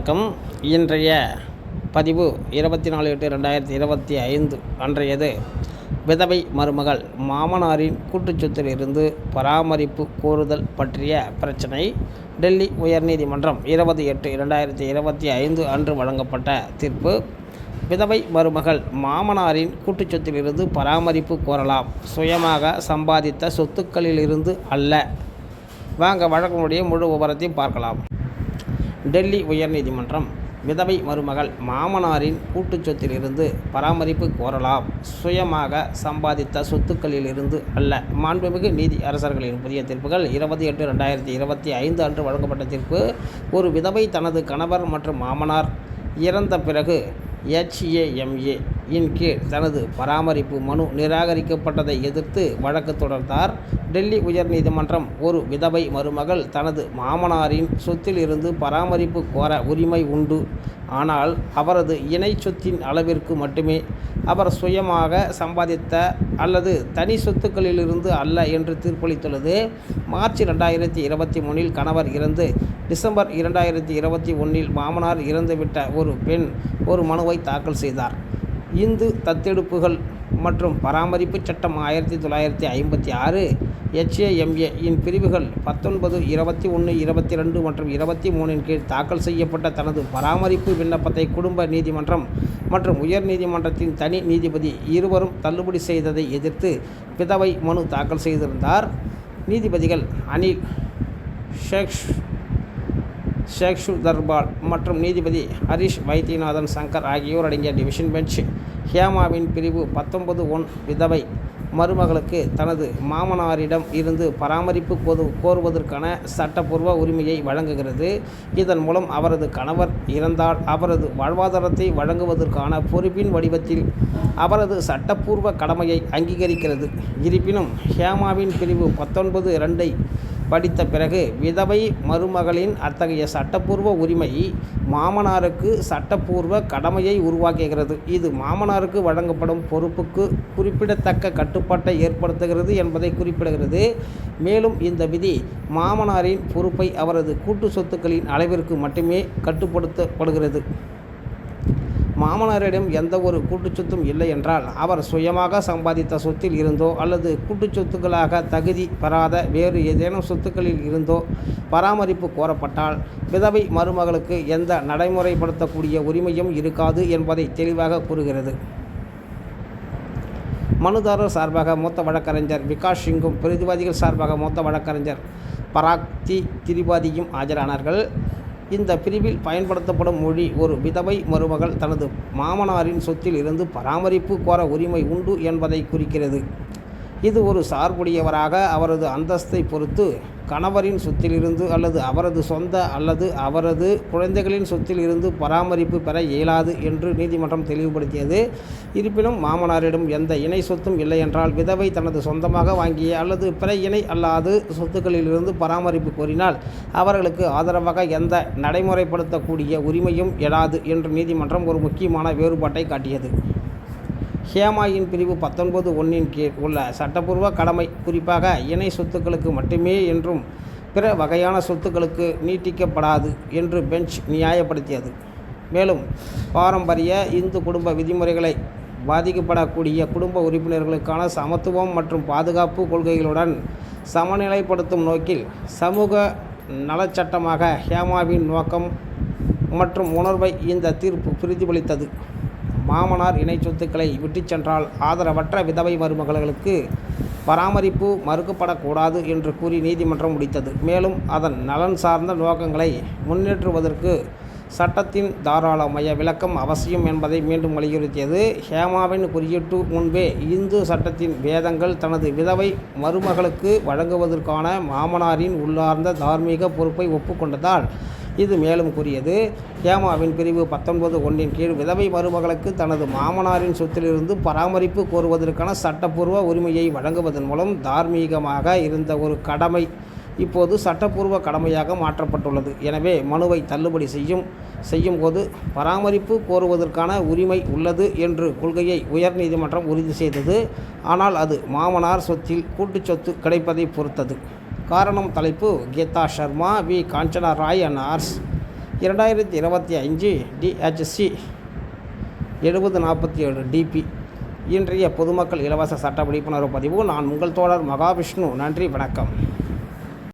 வணக்கம். இன்றைய பதிவு இருபத்தி நாலு எட்டு ரெண்டாயிரத்தி இருபத்தி ஐந்து அன்றையது விதவை மருமகள் மாமனாரின் கூட்டுச்சொத்திலிருந்து பராமரிப்பு கோருதல் பற்றிய பிரச்சினை. டெல்லி உயர்நீதிமன்றம் இருபது எட்டு இரண்டாயிரத்தி இருபத்தி ஐந்து அன்று வழங்கப்பட்ட தீர்ப்பு. விதவை மருமகள் மாமனாரின் கூட்டுச்சொத்திலிருந்து பராமரிப்பு கோரலாம். சுயமாக சம்பாதித்த சொத்துக்களிலிருந்து அல்ல. வாங்க வழக்கினுடைய முழு விவரத்தையும் பார்க்கலாம். டெல்லி உயர்நீதிமன்றம் விதவை மருமகள் மாமனாரின் கூட்டு சொத்திலிருந்து பராமரிப்பு கோரலாம். சுயமாக சம்பாதித்த சொத்துக்களிலிருந்து அல்ல. மாண்புமிகு நீதி அரசர்களின் புதிய தீர்ப்புகள் இருபது எட்டு ரெண்டாயிரத்தி இருபத்தி ஐந்து அன்று வழங்கப்பட்ட தீர்ப்பு. ஒரு விதவை தனது கணவர் மற்றும் மாமனார் இறந்த பிறகு ஹெச்ஏஎம்ஏ இன் கீழ் தனது பராமரிப்பு மனு நிராகரிக்கப்பட்டதை எதிர்த்து வழக்கு தொடர்ந்தார். டெல்லி உயர்நீதிமன்றம் ஒரு விதவை மருமகள் தனது மாமனாரின் சொத்தில் இருந்து பராமரிப்பு கோர உரிமை உண்டு. ஆனால் அவரது இணை சொத்தின் அளவிற்கு மட்டுமே அவர் சுயமாக சம்பாதித்த அல்லது தனி சொத்துக்களிலிருந்து அல்ல என்று தீர்ப்பளித்துள்ளது. மார்ச் ரெண்டாயிரத்தி இருபத்தி மூணில் கணவர் இறந்து டிசம்பர் இரண்டாயிரத்தி இருபத்தி ஒன்றில் மாமனார் இறந்துவிட்ட ஒரு பெண் ஒரு மனுவை தாக்கல் செய்தார். இந்து தத்தெடுப்புகள் மற்றும் பராமரிப்பு சட்டம் ஆயிரத்தி தொள்ளாயிரத்தி ஐம்பத்தி ஆறு ஹெச்ஏஎம்ஏ இன் பிரிவுகள் பத்தொன்பது இருபத்தி ஒன்று இருபத்தி ரெண்டு மற்றும் இருபத்தி மூணின் கீழ் தாக்கல் செய்யப்பட்ட தனது பராமரிப்பு விண்ணப்பத்தை குடும்ப நீதிமன்றம் மற்றும் உயர் நீதிமன்றத்தின் தனி நீதிபதி இருவரும் தள்ளுபடி செய்ததை எதிர்த்து விதவை மனு தாக்கல் செய்திருந்தார். நீதிபதிகள் அனில் ஷேக்ஷ் ஷேக்ஷு தர்பால் மற்றும் நீதிபதி ஹரிஷ் வைத்தியநாதன் சங்கர் ஆகியோர் அடங்கிய டிவிஷன் பெஞ்ச் ஹேமாவின் பிரிவு பத்தொன்பது ஒன் விதவை மருமகளுக்கு தனது மாமனாரிடம் இருந்து பராமரிப்பு கோது கோருவதற்கான சட்டப்பூர்வ உரிமையை வழங்குகிறது. இதன் மூலம் அவரது கணவர் இறந்தால் அவரது வாழ்வாதாரத்தை வழங்குவதற்கான பொறுப்பின் வடிவத்தில் அவரது சட்டப்பூர்வ கடமையை அங்கீகரிக்கிறது. இருப்பினும் ஹேமாவின் பிரிவு பத்தொன்பது ரெண்டை படித்த பிறகு விதவை மருமகளின் அத்தகைய சட்டப்பூர்வ உரிமை மாமனாருக்கு சட்டப்பூர்வ கடமையை உருவாக்குகிறது. இது மாமனாருக்கு வழங்கப்படும் பொறுப்புக்கு குறிப்பிடத்தக்க கட்டுப்பாட்டை ஏற்படுத்துகிறது என்பதை குறிப்பிடுகிறது. மேலும் இந்த விதி மாமனாரின் பொறுப்பை அவரது கூட்டு சொத்துக்களின் அளவிற்கு மட்டுமே கட்டுப்படுத்தப்படுகிறது. மாமனாரிடம் எந்த ஒரு கூட்டுச் சொத்தும் இல்லை என்றால் அவர் சுயமாக சம்பாதித்த சொத்தில் இருந்தோ அல்லது கூட்டுச்சொத்துக்களாக தகுதி பெறாத வேறு ஏதேனும் சொத்துக்களில் இருந்தோ பராமரிப்பு கோரப்பட்டால் விதவை மருமகளுக்கு எந்த நடைமுறைப்படுத்தக்கூடிய உரிமையும் இருக்காது என்பதை தெளிவாக கூறுகிறது. மனுதாரர் சார்பாக மூத்த வழக்கறிஞர் விகாஷ் சிங்கும் பிரதிவாதிகள் சார்பாக மூத்த வழக்கறிஞர் பராக்தி திரிபாதியும் ஆஜரானார்கள். இந்த பிரிவில் பயன்படுத்தப்படும் மொழி ஒரு விதவை மருமகள் தனது மாமனாரின் சொத்தில் இருந்து பராமரிப்பு கோர உரிமை உண்டு என்பதை குறிக்கிறது. இது ஒரு சார்புடையவராக அவரது அந்தஸ்தை பொறுத்து கணவரின் சொத்திலிருந்து அல்லது அவரது சொந்த அல்லது அவரது குழந்தைகளின் சொத்தில் இருந்து பராமரிப்பு பெற இயலாது என்று நீதிமன்றம் தெளிவுபடுத்தியது. இருப்பினும் மாமனாரிடம் எந்த இணை சொத்தும் இல்லை என்றால் விதவை தனது சொந்தமாக வாங்கிய அல்லது பிற இணை அல்லாது சொத்துக்களிலிருந்து பராமரிப்பு கோரினால் அவர்களுக்கு ஆதரவாக எந்த நடைமுறைப்படுத்தக்கூடிய உரிமையும் எழாது என்று நீதிமன்றம் ஒரு முக்கியமான வேறுபாட்டை காட்டியது. ஹேமாயின் பிரிவு பத்தொன்பது ஒன்றின் கீழ் உள்ள சட்டப்பூர்வ கடமை குறிப்பாக இணை சொத்துக்களுக்கு மட்டுமே என்றும் பிற வகையான சொத்துக்களுக்கு நீட்டிக்கப்படாது என்று பெஞ்ச் நியாயப்படுத்தியது. மேலும் பாரம்பரிய இந்து குடும்ப விதிமுறைகளை பாதிக்கப்படக்கூடிய குடும்ப உறுப்பினர்களுக்கான சமத்துவம் மற்றும் பாதுகாப்பு கொள்கைகளுடன் சமநிலைப்படுத்தும் நோக்கில் சமூக நலச்சட்டமாக ஹேமாவின் நோக்கம் மற்றும் உணர்வை இந்த தீர்ப்பு பிரதிபலித்தது. மாமனார் இணை சொத்துக்களை விட்டுச் சென்றால் ஆதரவற்ற விதவை மருமகளுக்கு பராமரிப்பு மறுக்கப்படக்கூடாது என்று கூறி நீதிமன்றம் முடித்தது. மேலும் அதன் நலன் சார்ந்த நோக்கங்களை முன்னேற்றுவதற்கு சட்டத்தின் தாராளமய விளக்கம் அவசியம் என்பதை மீண்டும் வலியுறுத்தியது. ஹேமாவின் குறியீட்டு முன்பே இந்து சட்டத்தின் வேதங்கள் தனது விதவை மருமகளுக்கு வழங்குவதற்கான மாமனாரின் உள்ளார்ந்த தார்மீக பொறுப்பை ஒப்புக்கொண்டதால் இது மேலும் கூறியது ஹேமாவின் பிரிவு பத்தொன்பது ஒன்றின் கீழ் விதவை மருமகளுக்கு தனது மாமனாரின் சொத்திலிருந்து பராமரிப்பு கோருவதற்கான சட்டப்பூர்வ உரிமையை வழங்குவதன் மூலம் தார்மீகமாக இருந்த ஒரு கடமை இப்போது சட்டப்பூர்வ கடமையாக மாற்றப்பட்டுள்ளது. எனவே மனுவை தள்ளுபடி செய்யும் செய்யும் போது பராமரிப்பு கோருவதற்கான உரிமை உள்ளது என்று கொள்கையை உயர்நீதிமன்றம் உறுதி செய்தது. ஆனால் அது மாமனார் சொத்தில் கூட்டுச் சொத்து கிடைப்பதை பொறுத்தது. காரணம் தலைப்பு Geetha Sharma V. Kanchana Roy and hours. இரண்டாயிரத்தி இருபத்தி அஞ்சு டிஹெச்சி எழுபது நாற்பத்தி ஏழு டிபி இன்றைய பொதுமக்கள் இலவச சட்ட விழிப்புணர்வு பதிவு. நான் உங்கள் தோழர் மகாவிஷ்ணு. நன்றி வணக்கம்.